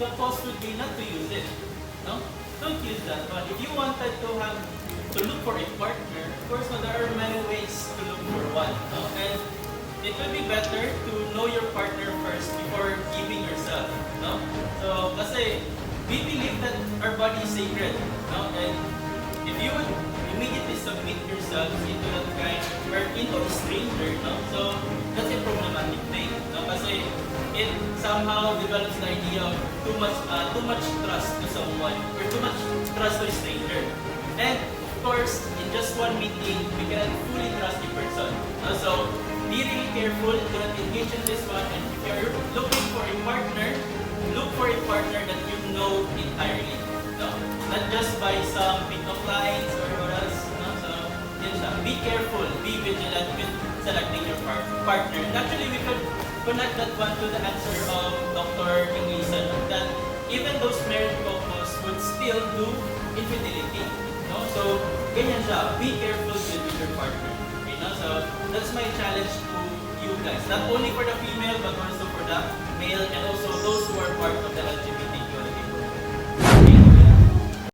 the cost would be not to use it. No? Don't use that. But if you wanted to have to look for a partner, of course, there are many ways to look for one. No? And it would be better to know your partner first before giving yourself. No? So, say we believe that our body is sacred. No? And if you would immediately submit yourself into that kind, or into a stranger, no? so it somehow develops the idea of too much uh, too much trust to someone or too much trust to a stranger. And of course, in just one meeting, we cannot fully trust a person. Uh, so be really careful, do not engage in this one. And if you're looking for a partner, look for a partner that you know entirely. No? Not just by some pick-up lines or what else. No? So, yun. Be careful, be vigilant with selecting your par- partner. And actually, we could connect that one to the answer of Dr. Inglisa no? that even those married couples would still do infidelity. No? So, ganyan siya. Be careful with with your partner. Okay, no? So, that's my challenge to you guys. Not only for the female, but also for the male and also